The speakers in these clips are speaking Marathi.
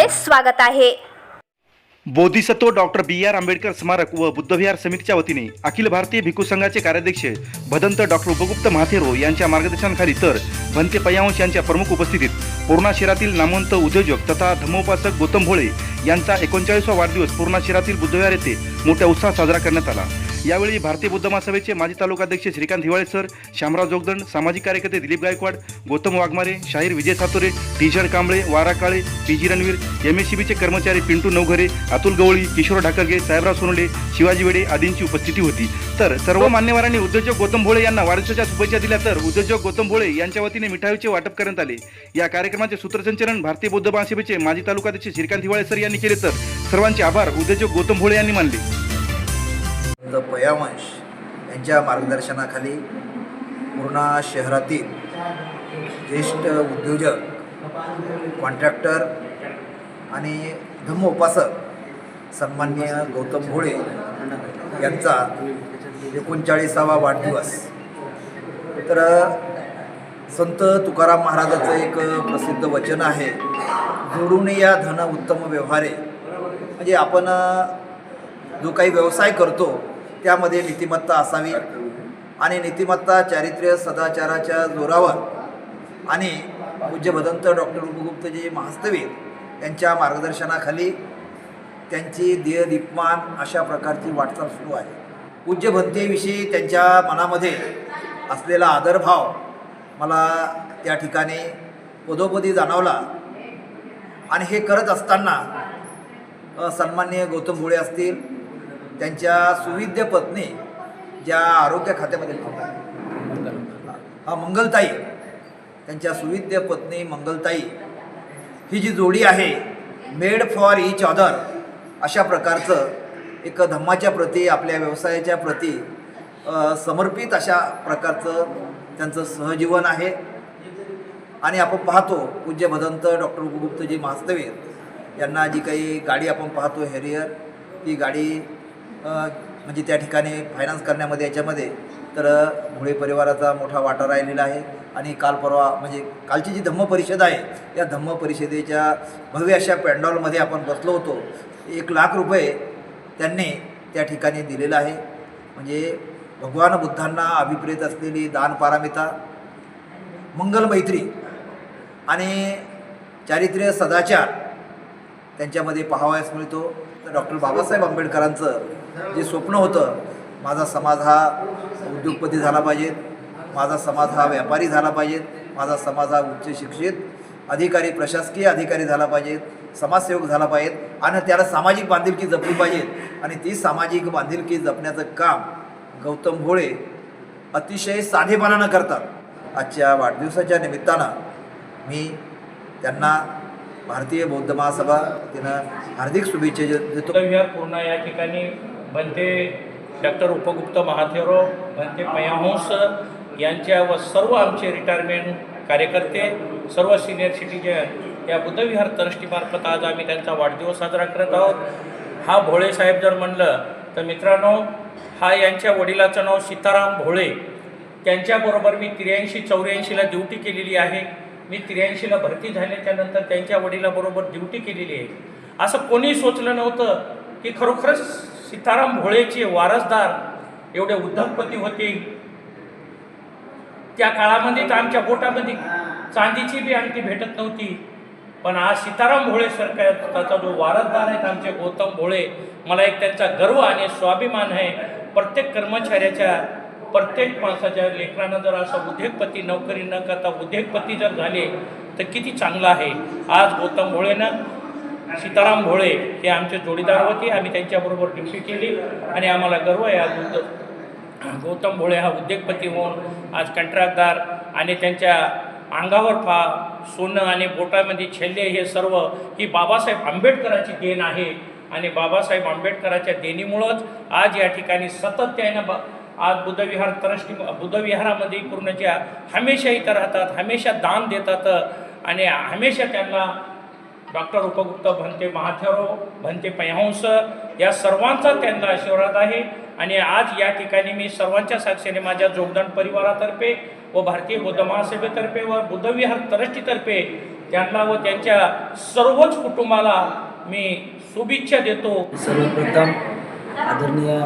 आपले स्वागत आहे. Bodhisattva doctor B R Ambedkar स्मारक व बुद्धविहार समितीच्या वतीने अखिल भारतीय भिक्खू संघाचे कार्याध्यक्ष भदंत डॉक्टर उपगुप्त महाथेरो यांच्या मार्गदर्शनाखाली तर भंते पयांश यांच्या प्रमुख उपस्थितीत पूर्णा शहरातील नामवंत उद्योजक तथा धम्मोपासक गौतम भोळे यांचा एकोणचाळीसवा वाढदिवस पूर्णा शहरातील बुद्धविहार येथे मोठ्या उत्साहात साजरा करण्यात आला. यावेळी भारतीय बुद्ध महासभेचे माजी तालुकाध्यक्ष श्रीकांत हिवाळे सर शामराव जोगदंड सामाजिक कार्यकर्ते दिलीप गायकवाड गौतम वाघमारे शाहीर विजय सातोरे टीशर कांबळे वारा Kale P G Ranveer M S C बीचे कर्मचारी पिंटू नवघरे अतुल गवळी किशोर ढाकरगे साहेबराव सोनले शिवाजी वेडे आदींची उपस्थिती होती. तर सर्व मान्यवरांनी उद्योजक गौतम भोळे यांना वाढदिवसाच्या शुभेच्छा दिल्या तर उद्योजक गौतम भोळे यांच्या वतीने मिठाईचे वाटप करण्यात आले. या कार्यक्रमाचे सूत्रसंचलन भारतीय बौद्ध महासभेचे माजी तालुकाध्यक्ष श्रीकांत हिवाळे सर यांनी केले तर सर्वांचे आभार उद्योजक गौतम भोळे यांनी मानले. द पयावंश यांच्या मार्गदर्शनाखाली पूर्णा शहरातील ज्येष्ठ उद्योजक कॉन्ट्रॅक्टर आणि धम्मोपासक सन्माननीय गौतम भोळे यांचा एकोणचाळीसावा वाढदिवस. तर संत तुकाराम महाराजाचं एक प्रसिद्ध वचन आहे जोडून या धन उत्तम व्यवहारे. म्हणजे आपण जो काही व्यवसाय करतो त्यामध्ये नीतिमत्ता असावी आणि नीतिमत्ता चारित्र्य सदाचाराच्या जोरावर आणि पूज्य भदंत डॉक्टर उपगुप्तजी महास्तवीर यांच्या मार्गदर्शनाखाली त्यांची देह दीपमान अशा प्रकारची वाटचाल सुरू आहे. पूज्य भंतेविषयी त्यांच्या मनामध्ये असलेला आदरभाव मला त्या ठिकाणी पदोपदी जाणवला आणि हे करत असताना सन्मान्य सन्माननीय गौतम भोळे असतील त्यांच्या सुविद्य पत्नी ज्या आरोग्य खात्यामध्ये हा मंगलताई. त्यांच्या सुविद्य पत्नी मंगलताई. ही जी जोडी आहे मेड फॉर इच अदर अशा प्रकारचं एक धम्माच्या प्रती आपल्या व्यवसायाच्या प्रती समर्पित अशा प्रकारचं त्यांचं सहजीवन आहे. आणि आपण पाहतो पूज्य भदंत डॉक्टर गुप्तजी महास्तवीर यांना जी काही गाडी आपण पाहतो हेरियर ती गाडी म्हणजे त्या ठिकाणी फायनान्स करण्यामध्ये याच्यामध्ये तर भोळे परिवाराचा मोठा वाटा राहिलेला आहे. आणि काल परवा म्हणजे कालची जी धम्म परिषद आहे या धम्म परिषदेच्या भव्य अशा पॅन्डॉलमध्ये आपण बसलो होतो. एक लाख रुपये त्यांनी त्या ठिकाणी दिलेलं आहे. म्हणजे भगवान बुद्धांना अभिप्रेत असलेली दान पारामिता मंगल मैत्री आणि चारित्र्य सदाचार त्यांच्यामध्ये पाहावयास मिळतो तर डॉक्टर बाबासाहेब आंबेडकरांचं जे स्वप्न होतं माझा समाज हा उद्योगपती झाला पाहिजेत माझा समाज हा व्यापारी झाला पाहिजेत माझा समाज हा उच्च शिक्षित अधिकारी प्रशासकीय अधिकारी झाला पाहिजेत समाजसेवक झाला पाहिजेत आणि त्याला सामाजिक बांधिलकी जपली पाहिजेत. आणि ती सामाजिक बांधिलकी जपण्याचं काम गौतम भोळे अतिशय साधेपणानं करतात. आजच्या वाढदिवसाच्या निमित्तानं मी त्यांना भारतीय बौद्ध महासभा तिनं हार्दिक शुभेच्छा देतो. विहार पूर्ण या ठिकाणी बनते डॉक्टर उपगुप्त महाथेरो बनते पयाहंस यांच्या व सर्व आमचे रिटायरमेंट कार्यकर्ते सर्व सिनियर सिटीजन या बुद्धविहार ट्रस्टीमार्फत आज आम्ही त्यांचा वाढदिवस साजरा करत आहोत. हा भोळे साहेब जर म्हणलं तर मित्रांनो हा यांच्या वडिलाचं नाव सीताराम भोळे. त्यांच्याबरोबर मी त्र्याऐंशी चौऱ्याऐंशीला ड्युटी केलेली आहे. मी त्र्याऐंशीला भरती झाल्याच्यानंतर त्यांच्या वडिलाबरोबर ड्युटी केलेली आहे. असं कोणी सोचलं नव्हतं की खरोखरच सीताराम भोळेचे वारसदार एवढे उद्योगपती होते. त्या काळामध्ये तर आमच्या बोटामध्ये चांदीची बी आणखी भेटत नव्हती. पण आज सीताराम भोळे सरकारचा जो वारसदार आहेत आमचे गौतम भोळे मला एक त्यांचा गर्व आणि स्वाभिमान आहे. प्रत्येक कर्मचाऱ्याच्या प्रत्येक माणसाच्या लेकरानं जर असं उद्योगपती नोकरी न करता उद्योगपती जर झाले तर किती चांगलं आहे. आज गौतम भोळेनं सीताराम भोळे हे आमचे जोडीदार होते. आम्ही त्यांच्याबरोबर ड्युटी केली आणि आम्हाला गर्व आहे आज उद्योग गौतम भोळे हा उद्योगपती होऊन आज कंत्राटदार आणि त्यांच्या अंगावर पा सोनं आणि बोटामध्ये छेल्ले हे सर्व ही बाबासाहेब आंबेडकरांची देण आहे. आणि बाबासाहेब आंबेडकरांच्या देणीमुळंच आज या ठिकाणी सतत त्यानं बा आज बुद्धविहार ट्रस्ट बुद्धविहारामध्ये पूर्ण ज्या हमेशा इथं राहतात हमेशा दान देतात आणि हमेशा त्यांना डॉक्टर उपगुप्त भंते महाथेरो भंते पयहंस या सर्वांचा त्यांना आशीर्वाद आहे. आणि आज या ठिकाणी मी सर्वांच्या साक्षीने माझ्या जोगदान परिवारातर्फे व भारतीय बौद्ध महासभेतर्फे व बुद्धविहार ट्रस्टीतर्फे त्यांना व त्यांच्या सर्वच कुटुंबाला मी शुभेच्छा देतो. सर्वप्रथम आदरणीय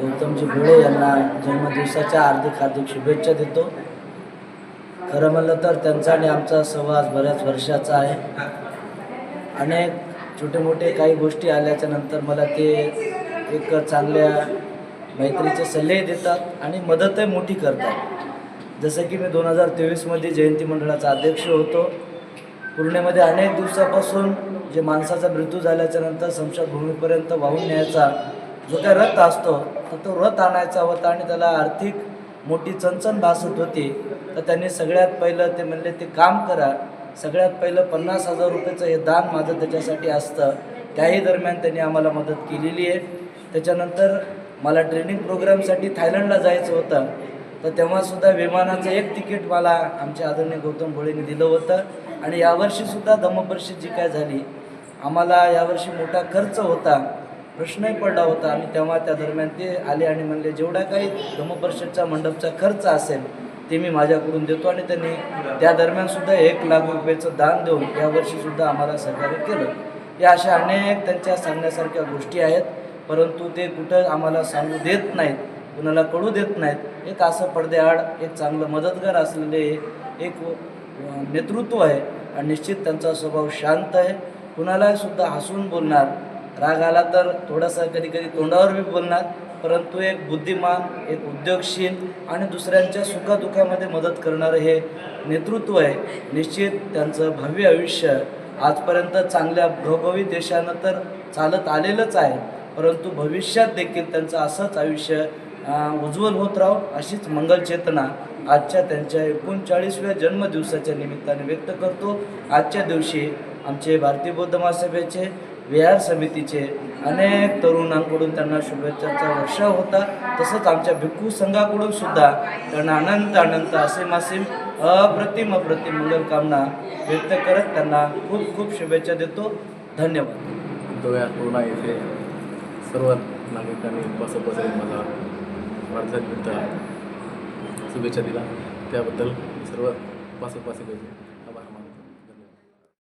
गौतमजी भोळे यांना जन्मदिवसाच्या हार्दिक हार्दिक शुभेच्छा देतो. खरं म्हणलं तर त्यांचा आणि आमचा सहवास बऱ्याच वर्षाचा आहे. अनेक छोटे मोठे काही गोष्टी आल्याच्यानंतर मला ते एक चांगल्या मैत्रीचे सल्ले देतात आणि मदतही मोठी करतात. जसं की मी दोन हजार तेवीसमध्ये जयंती मंडळाचा अध्यक्ष होतो. पूर्णेमध्ये अनेक दिवसापासून जे माणसाचा मृत्यू झाल्याच्यानंतर स्मशानभूमीपर्यंत वाहून न्यायचा जो काही रथ असतो तर तो रथ आणायचा होता आणि त्याला आर्थिक मोठी चणचण भासत होती. तर त्यांनी सगळ्यात पहिलं ते म्हणले ते काम करा. सगळ्यात पहिलं पन्नास हजार रुपयाचं हे दान माझं त्याच्यासाठी असतं. त्याही दरम्यान त्यांनी आम्हाला मदत केलेली आहे. त्याच्यानंतर मला ट्रेनिंग प्रोग्रामसाठी थायलंडला जायचं होतं. तर तेव्हासुद्धा विमानाचं एक तिकीट मला आमच्या आदरणीय गौतम भोळेने दिलं होतं. आणि यावर्षीसुद्धा धम्मपरिषद जी काय झाली आम्हाला यावर्षी मोठा खर्च होता. प्रश्नही पडला होता आणि तेव्हा त्या दरम्यान ते आले आणि म्हणले जेवढा काही धर्मपरिषदचा मंडपचा खर्च असेल ते मी माझ्याकडून देतो. आणि त्यांनी त्या दरम्यानसुद्धा एक लाख रुपयाचं दान देऊन यावर्षीसुद्धा आम्हाला सहकार्य केलं. या अशा अनेक त्यांच्या सांगण्यासारख्या गोष्टी आहेत परंतु ते कुठं आम्हाला सांगू देत नाहीत कुणाला कळू देत नाहीत. एक असं पडद्याआड एक चांगलं मदतगार असलेले एक नेतृत्व आहे आणि निश्चित त्यांचा स्वभाव शांत आहे. कुणालाही सुद्धा हसून बोलणार राग आला तर थोडासा कधी कधी तोंडावर बी बोलणार परंतु एक बुद्धिमान एक उद्योगशील आणि दुसऱ्यांच्या सुखादुखामध्ये मदत करणारं हे नेतृत्व आहे. निश्चित त्यांचं भव्य आयुष्य आजपर्यंत चांगल्या घवघवी देशानं तर चालत आलेलंच आहे परंतु भविष्यात देखील त्यांचं असंच आयुष्य उज्ज्वल होत राहो अशीच मंगलचेतना आजच्या त्यांच्या एकोणचाळीसव्या जन्मदिवसाच्या निमित्ताने व्यक्त करतो. आजच्या दिवशी आमचे भारतीय बौद्ध महासभेचे विहार समितीचे अनेक तरुणांकडून त्यांना शुभेच्छाचा वर्षाव होता. तसंच आमच्या भिक्खू संघाकडून सुद्धा त्यांना अनंत अनंत असीम असीम अप्रतिम अप्रतिम मंगलकामना व्यक्त करत त्यांना खूप खूप शुभेच्छा देतो. धन्यवाद. गोव्या पूर्णा येथे सर्व नागरिकांनी बसपसरी मला वाढदिवसानिमित्त शुभेच्छा दिला. त्याबद्दल सर्व बसपासी